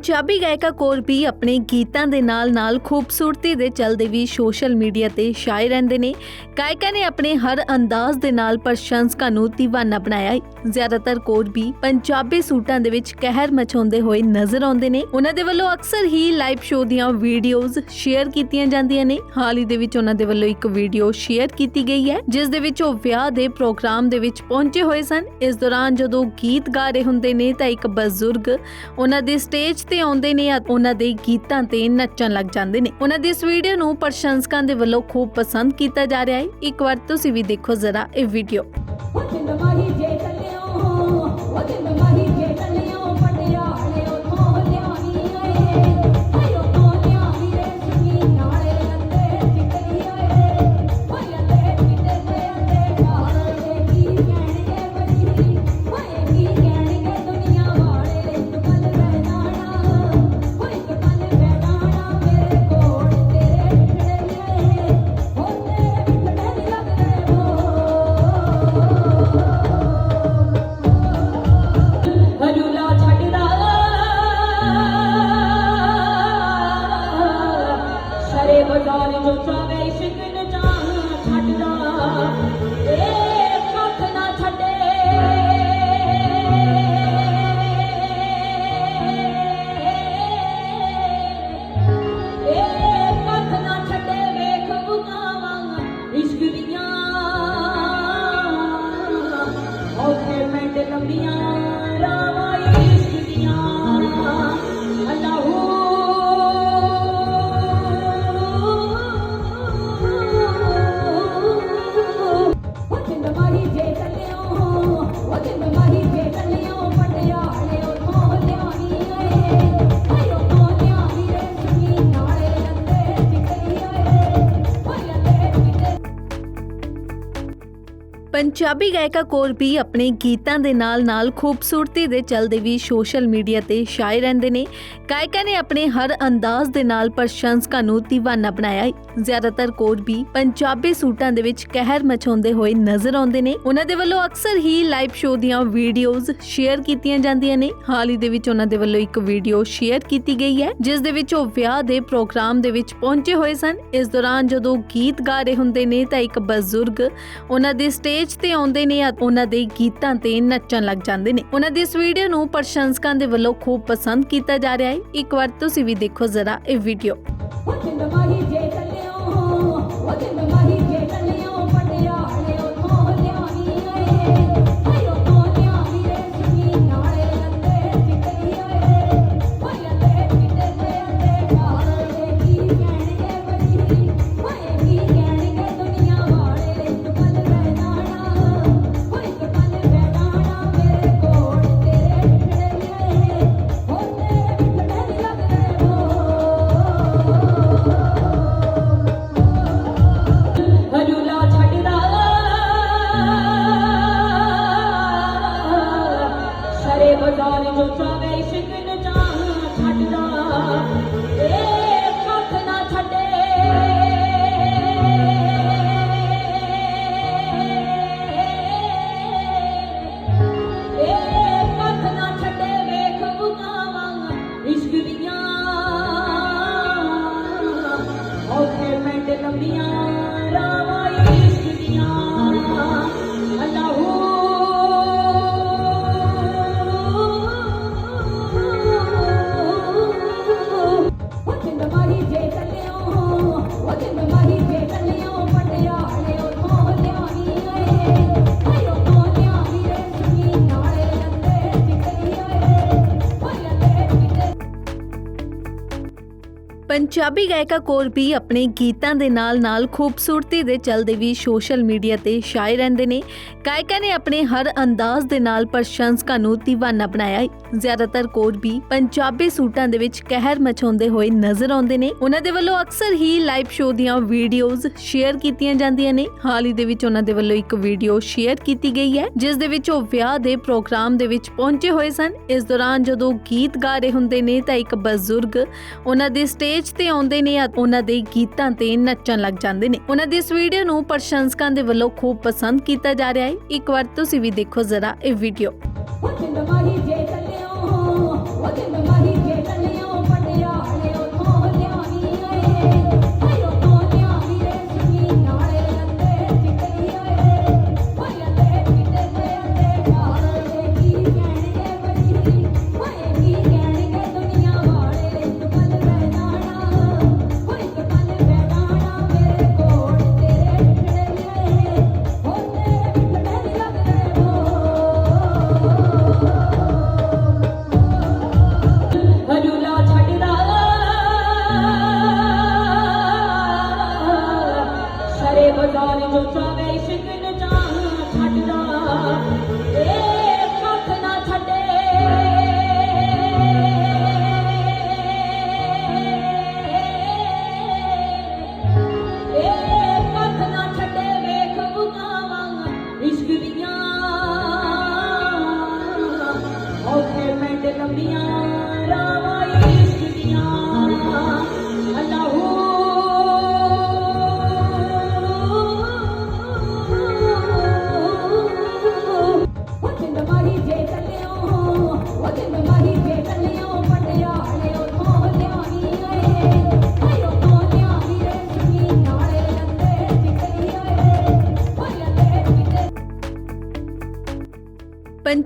ਪੰਜਾਬੀ ਗਾਇਕਾ ਕੌਰ ਵੀ ਆਪਣੇ ਗੀਤਾਂ ਦੇ ਨਾਲ-ਨਾਲ ਖੂਬਸੂਰਤੀ ਦੇ ਚਲਦੇ ਵੀ ਸੋਸ਼ਲ ਮੀਡੀਆ ਤੇ ਛਾਏ ਰਹਿੰਦੇ ਨੇ। ਗਾਇਕਾ ਨੇ ਆਪਣੇ ਹਰ ਅੰਦਾਜ਼ ਦੇ ਨਾਲ ਪ੍ਰਸ਼ੰਸਕਾਂ ਨੂੰ دیਵਾਨਾ ਬਣਾਇਆ। ਜ਼ਿਆਦਾਤਰ ਕੌਰ ਵੀ ਪੰਜਾਬੀ ਸੂਟਾਂ ਦੇ ਵਿੱਚ ਕਹਿਰ ਮਚਾਉਂਦੇ ਹੋਏ ਨਜ਼ਰ ਆਉਂਦੇ ਨੇ। ਉਹਨਾਂ ਦੇ ਵੱਲੋਂ ਅਕਸਰ ਹੀ ਲਾਈਵ ਸ਼ੋਅ ਦੀਆਂ ਵੀਡੀਓਜ਼ ਸ਼ੇਅਰ ਕੀਤੀਆਂ ਜਾਂਦੀਆਂ ਨੇ। ਹਾਲ ਹੀ ਦੇ ਵਿੱਚ ਉਹਨਾਂ ਦੇ ਵੱਲੋਂ ਇੱਕ ਵੀਡੀਓ ਸ਼ੇਅਰ ਕੀਤੀ ਗਈ ਹੈ, ਜਿਸ ਦੇ ਵਿੱਚ ਉਹ ਵਿਆਹ ਦੇ ਪ੍ਰੋਗਰਾਮ ਦੇ ਵਿੱਚ ਪਹੁੰਚੇ ਹੋਏ ਸਨ। ਇਸ ਦੌਰਾਨ ਜਦੋਂ ਗੀਤ ਗਾ ਰਹੇ ਹੁੰਦੇ ਨੇ ਤਾਂ ਇੱਕ ਬਜ਼ੁਰਗ ਉਹਨਾਂ ਦੇ ਸਟੇਜ ਤੇ ਆਉਂਦੇ ਨੇ ਉਹਨਾਂ ਦੇ ਗੀਤਾਂ ਤੇ ਨੱਚਣ ਲੱਗ ਜਾਂਦੇ ਨੇ। ਉਹਨਾਂ ਦੀ ਇਸ ਵੀਡੀਓ ਨੂੰ ਪ੍ਰਸ਼ੰਸਕਾਂ ਦੇ ਵੱਲੋਂ ਖੂਬ ਪਸੰਦ ਕੀਤਾ ਜਾ ਰਿਹਾ ਹੈ। ਇੱਕ ਵਾਰ ਤੁਸੀਂ ਵੀ ਦੇਖੋ ਜ਼ਰਾ ਇਹ ਵੀਡੀਓ। ਪੰਜਾਬੀ ਗਾਇਕਾ ਕੌਰ ਵੀ ਆਪਣੇ ਗੀਤਾਂ ਦੇ ਨਾਲ-ਨਾਲ ਖੂਬਸੂਰਤੀ ਦੇ ਚਲਦੇ ਵੀ ਸੋਸ਼ਲ ਮੀਡੀਆ ਤੇ ਛਾਏ ਰਹਿੰਦੇ ਨੇ। ਗਾਇਕਾ ਨੇ ਆਪਣੇ ਹਰ ਅੰਦਾਜ਼ ਦੇ ਨਾਲ ਪ੍ਰਸ਼ੰਸਕਾਂ ਨੂੰ دیਵਾਨਾ ਬਣਾਇਆ ਹੈ। ਜ਼ਿਆਦਾਤਰ ਕੌਰ ਵੀ ਪੰਜਾਬੀ ਸੂਟਾਂ ਦੇ ਵਿੱਚ ਕਹਿਰ ਮਚਾਉਂਦੇ ਹੋਏ ਨਜ਼ਰ ਆਉਂਦੇ ਨੇ। ਉਹਨਾਂ ਦੇ ਵੱਲੋਂ ਅਕਸਰ ਹੀ ਲਾਈਵ ਸ਼ੋਅ ਦੀਆਂ ਵੀਡੀਓਜ਼ ਸ਼ੇਅਰ ਕੀਤੀਆਂ ਜਾਂਦੀਆਂ ਨੇ। ਹਾਲ ਹੀ ਦੇ ਵਿੱਚ ਉਹਨਾਂ ਦੇ ਵੱਲੋਂ ਇੱਕ ਵੀਡੀਓ ਸ਼ੇਅਰ ਕੀਤੀ ਗਈ ਹੈ, ਜਿਸ ਦੇ ਵਿੱਚ ਉਹ ਵਿਆਹ ਦੇ ਪ੍ਰੋਗਰਾਮ ਦੇ ਵਿੱਚ ਪਹੁੰਚੇ ਹੋਏ ਸਨ। ਇਸ ਦੌਰਾਨ ਜਦੋਂ ਗੀਤ ਗਾ ਰਹੇ ਹੁੰਦੇ ਨੇ ਤਾਂ ਇੱਕ ਬਜ਼ੁਰਗ ਉਹਨਾਂ ਦੇ ਸਟੇਜ ਤੇ ਆਉਂਦੇ ਨੇ ਉਹਨਾਂ ਦੇ ਗੀਤਾਂ ਤੇ ਨੱਚਣ ਲੱਗ ਜਾਂਦੇ ਨੇ। ਉਹਨਾਂ ਦੀ ਇਸ ਵੀਡੀਓ ਨੂੰ ਪ੍ਰਸ਼ੰਸਕਾਂ ਦੇ ਵੱਲੋਂ ਖੂਬ ਪਸੰਦ ਕੀਤਾ ਜਾ ਰਿਹਾ ਹੈ। ਇੱਕ ਵਾਰ ਤੁਸੀਂ ਵੀ ਦੇਖੋ ਜ਼ਰਾ ਇਹ video of the trouble. Punjabi ਗਾਇਕਾ ਕੌਰ ਵੀ ਆਪਣੇ ਗੀਤਾਂ ਦੇ ਨਾਲ-ਨਾਲ ਖੂਬਸੂਰਤੀ ਦੇ ਚਲਦੇ ਵੀ ਸੋਸ਼ਲ ਮੀਡੀਆ ਤੇ ਛਾਏ ਰਹਿੰਦੇ ਨੇ। ਗਾਇਕਾ ਨੇ ਆਪਣੇ ਹਰ ਅੰਦਾਜ਼ ਦੇ ਨਾਲ ਪ੍ਰਸ਼ੰਸਕਾਂ ਨੂੰ دیਵਾਨਾ ਬਣਾਇਆ ਹੈ। ਜ਼ਿਆਦਾਤਰ ਕੌਰ ਵੀ ਪੰਜਾਬੀ ਸੂਟਾਂ ਦੇ ਵਿੱਚ ਕਹਿਰ ਮਚਾਉਂਦੇ ਹੋਏ ਨਜ਼ਰ ਆਉਂਦੇ ਨੇ। ਉਹਨਾਂ ਦੇ ਵੱਲੋਂ ਅਕਸਰ ਹੀ ਲਾਈਵ ਸ਼ੋਅ ਦੀਆਂ ਵੀਡੀਓਜ਼ ਸ਼ੇਅਰ ਕੀਤੀਆਂ ਜਾਂਦੀਆਂ ਨੇ। ਹਾਲ ਹੀ ਦੇ ਵਿੱਚ ਉਹਨਾਂ ਦੇ ਵੱਲੋਂ ਇੱਕ ਵੀਡੀਓ ਸ਼ੇਅਰ ਕੀਤੀ ਗਈ ਹੈ, ਜਿਸ ਦੇ ਵਿੱਚ ਉਹ ਵਿਆਹ ਦੇ ਪ੍ਰੋਗਰਾਮ ਦੇ ਵਿੱਚ ਪਹੁੰਚੇ ਹੋਏ ਸਨ। ਇਸ ਦੌਰਾਨ ਜਦੋਂ ਗੀਤ ਗਾ ਰਹੇ ਹੁੰਦੇ ਨੇ, ਤਾਂ ਇੱਕ ਬਜ਼ੁਰਗ ਉਹਨਾਂ ਦੇ ਸਟੇਜ ਤੇ ਆਉਂਦੇ ਨੇ ਉਹਨਾਂ ਦੇ ਗੀਤਾਂ ਤੇ ਨੱਚਣ ਲੱਗ ਜਾਂਦੇ ਨੇ। ਉਹਨਾਂ ਦੀ ਇਸ ਵੀਡੀਓ ਨੂੰ ਪ੍ਰਸ਼ੰਸਕਾਂ ਦੇ ਵੱਲੋਂ ਖੂਬ ਪਸੰਦ ਕੀਤਾ ਜਾ ਰਿਹਾ ਹੈ। ਇੱਕ ਵਾਰ ਤੁਸੀਂ ਵੀ ਦੇਖੋ ਜ਼ਰਾ ਇਹ ਵੀਡੀਓ।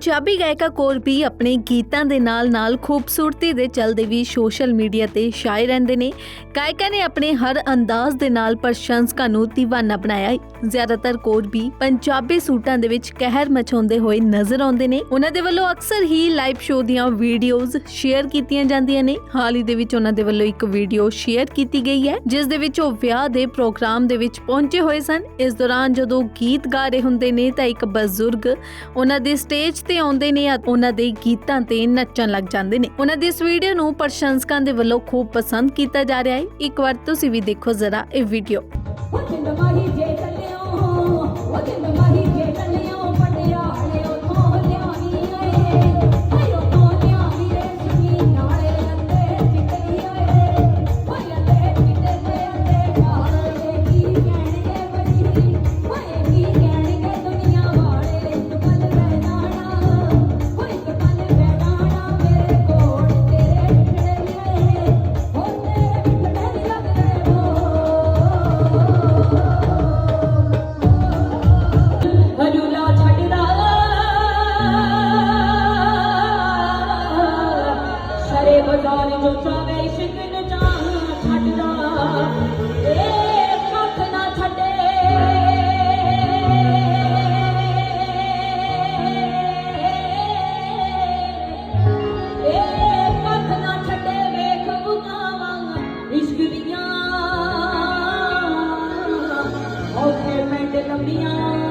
ਪੰਜਾਬੀ ਗਾਇਕਾ ਕੋਰਬੀ ਆਪਣੇ ਗੀਤਾਂ ਦੇ ਨਾਲ-ਨਾਲ ਖੂਬਸੂਰਤੀ ਦੇ ਚਲਦੇ ਵੀ ਸੋਸ਼ਲ ਮੀਡੀਆ ਤੇ ਛਾਏ ਰਹਿੰਦੇ ਨੇ। ਗਾਇਕਾ ਨੇ ਆਪਣੇ ਹਰ ਅੰਦਾਜ਼ ਦੇ ਨਾਲ ਪ੍ਰਸ਼ੰਸਕਾਂ ਨੂੰ دیਵਾਨਾ ਬਣਾਇਆ। ਹੈ ਜ਼ਿਆਦਾਤਰ ਕੋਰਬੀ ਪੰਜਾਬੀ ਸੂਟਾਂ ਦੇ ਵਿੱਚ ਕਹਿਰ ਮਚਾਉਂਦੇ ਹੋਏ ਨਜ਼ਰ ਆਉਂਦੇ ਨੇ। ਉਹਨਾਂ ਦੇ ਵੱਲੋਂ ਅਕਸਰ ਹੀ ਲਾਈਵ ਸ਼ੋਅ ਦੀਆਂ ਵੀਡੀਓਜ਼ ਸ਼ੇਅਰ ਕੀਤੀਆਂ ਜਾਂਦੀਆਂ ਨੇ। ਹਾਲ ਹੀ ਦੇ ਵਿੱਚ ਉਹਨਾਂ ਦੇ ਵੱਲੋਂ ਇੱਕ ਵੀਡੀਓ ਸ਼ੇਅਰ ਕੀਤੀ ਗਈ ਹੈ, ਜਿਸ ਦੇ ਵਿੱਚ ਉਹ ਵਿਆਹ ਦੇ ਪ੍ਰੋਗਰਾਮ ਦੇ ਵਿੱਚ ਪਹੁੰਚੇ ਹੋਏ ਸਨ। ਇਸ ਦੌਰਾਨ ਜਦੋਂ ਗੀਤ ਗਾ ਰਹੇ ਹੁੰਦੇ ਨੇ ਤਾਂ ਇੱਕ ਬਜ਼ੁਰਗ ਉਹਨਾਂ ਦੇ ਸਟੇਜ ਤੇ ਆਉਂਦੇ ਨੇ ਅਤੇ ਉਹਨਾਂ ਦੇ ਗੀਤਾਂ ਤੇ ਨੱਚਣ ਲੱਗ ਜਾਂਦੇ ਨੇ। ਉਹਨਾਂ ਦੀ ਇਸ ਵੀਡੀਓ ਨੂੰ ਪ੍ਰਸ਼ੰਸਕਾਂ ਦੇ ਵੱਲੋਂ ਖੂਬ ਪਸੰਦ ਕੀਤਾ ਜਾ ਰਿਹਾ ਹੈ। ਇੱਕ ਵਾਰ ਤੁਸੀਂ ਵੀ ਦੇਖੋ ਜ਼ਰਾ ਇਹ video de la mía.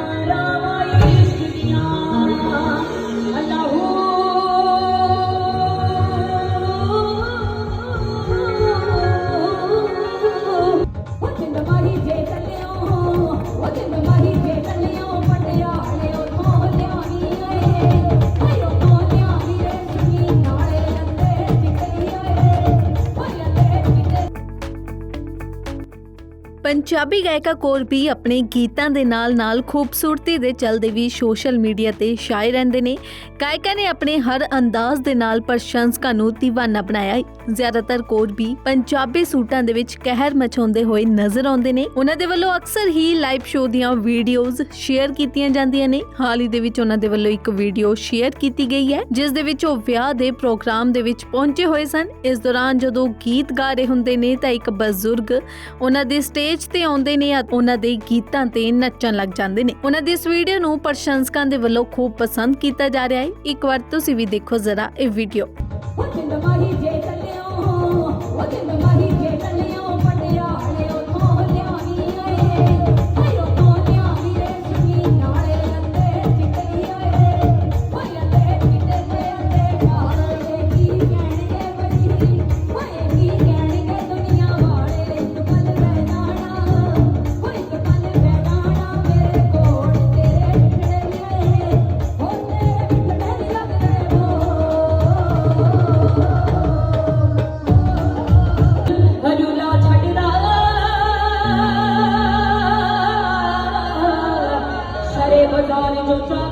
Punjabi ਗਾਇਕਾ ਕੋਰਬੀ ਆਪਣੇ ਗੀਤਾਂ ਦੇ ਨਾਲ-ਨਾਲ ਖੂਬਸੂਰਤੀ ਦੇ ਚਲਦੇ ਵੀ ਸੋਸ਼ਲ ਮੀਡੀਆ ਤੇ ਛਾਏ ਰਹਿੰਦੇ ਨੇ। ਗਾਇਕਾ ਨੇ ਆਪਣੇ ਹਰ ਅੰਦਾਜ਼ ਦੇ ਨਾਲ ਪ੍ਰਸ਼ੰਸਕਾਂ ਨੂੰ دیਵਾਨਾ ਬਣਾਇਆ। ਹੈ ਜ਼ਿਆਦਾਤਰ ਕੋਰਬੀ ਪੰਜਾਬੀ ਸੂਟਾਂ ਦੇ ਵਿੱਚ ਕਹਿਰ ਮਚਾਉਂਦੇ ਹੋਏ ਨਜ਼ਰ ਆਉਂਦੇ ਨੇ। ਉਹਨਾਂ ਦੇ ਵੱਲੋਂ ਅਕਸਰ ਹੀ ਲਾਈਵ ਸ਼ੋਅ ਦੀਆਂ ਵੀਡੀਓਜ਼ ਸ਼ੇਅਰ ਕੀਤੀਆਂ ਜਾਂਦੀਆਂ ਨੇ। ਹਾਲ ਹੀ ਦੇ ਵਿੱਚ ਉਹਨਾਂ ਦੇ ਵੱਲੋਂ ਇੱਕ ਵੀਡੀਓ ਸ਼ੇਅਰ ਕੀਤੀ ਗਈ ਹੈ, ਜਿਸ ਦੇ ਵਿੱਚ ਉਹ ਵਿਆਹ ਦੇ ਪ੍ਰੋਗਰਾਮ ਦੇ ਵਿੱਚ ਪਹੁੰਚੇ ਹੋਏ ਸਨ। ਇਸ ਦੌਰਾਨ ਜਦੋਂ ਗੀਤ ਗਾ ਰਹੇ ਹੁੰਦੇ ਨੇ ਤਾਂ ਇੱਕ ਬਜ਼ੁਰਗ ਉਹਨਾਂ ਦੇ ਸਟੇਜ ਤੇ ਆਉਂਦੇ ਨੇ ਅਤੇ ਉਹਨਾਂ ਦੇ ਗੀਤਾਂ ਤੇ ਨੱਚਣ ਲੱਗ ਜਾਂਦੇ ਨੇ। ਉਹਨਾਂ ਦੀ ਇਸ ਵੀਡੀਓ ਨੂੰ ਪ੍ਰਸ਼ੰਸਕਾਂ ਦੇ ਵੱਲੋਂ ਖੂਬ ਪਸੰਦ ਕੀਤਾ ਜਾ ਰਿਹਾ ਹੈ। ਇੱਕ ਵਾਰ ਤੁਸੀਂ ਵੀ ਦੇਖੋ ਜ਼ਰਾ ਇਹ ਵੀਡੀਓ Cha cha cha.